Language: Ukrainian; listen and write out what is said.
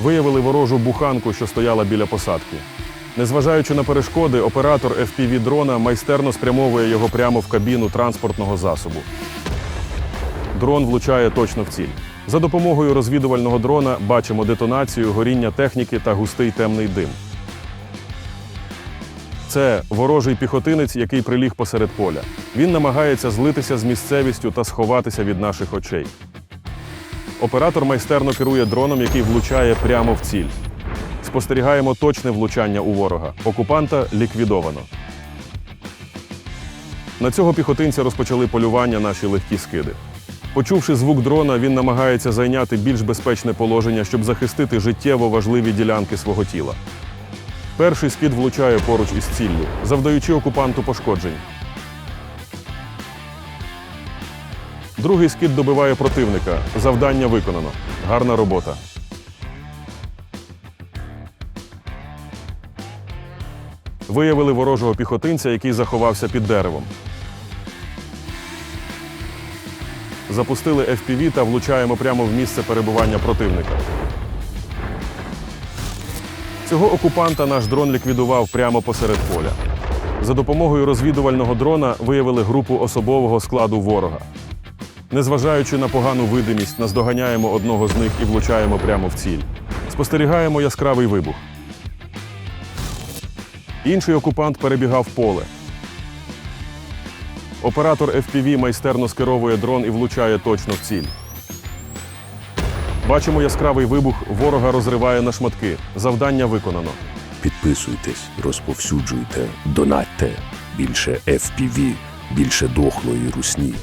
Виявили ворожу буханку, що стояла біля посадки. Незважаючи на перешкоди, оператор FPV дрона майстерно спрямовує його прямо в кабіну транспортного засобу. Дрон влучає точно в ціль. За допомогою розвідувального дрона бачимо детонацію, горіння техніки та густий темний дим. Це ворожий піхотинець, який приліг посеред поля. Він намагається злитися з місцевістю та сховатися від наших очей. Оператор майстерно керує дроном, який влучає прямо в ціль. Спостерігаємо точне влучання у ворога. Окупанта ліквідовано. На цього піхотинця розпочали полювання наші легкі скиди. Почувши звук дрона, він намагається зайняти більш безпечне положення, щоб захистити життєво важливі ділянки свого тіла. Перший скид влучає поруч із ціллю, завдаючи окупанту пошкоджень. Другий скид добиває противника. Завдання виконано. Гарна робота. Виявили ворожого піхотинця, який заховався під деревом. Запустили FPV та влучаємо прямо в місце перебування противника. Цього окупанта наш дрон ліквідував прямо посеред поля. За допомогою розвідувального дрона виявили групу особового складу ворога. Незважаючи на погану видимість, наздоганяємо одного з них і влучаємо прямо в ціль. Спостерігаємо яскравий вибух. Інший окупант перебігав поле. Оператор FPV майстерно скеровує дрон і влучає точно в ціль. Бачимо яскравий вибух, ворога розриває на шматки. Завдання виконано. Підписуйтесь, розповсюджуйте, донатьте. Більше FPV, більше дохлої русні.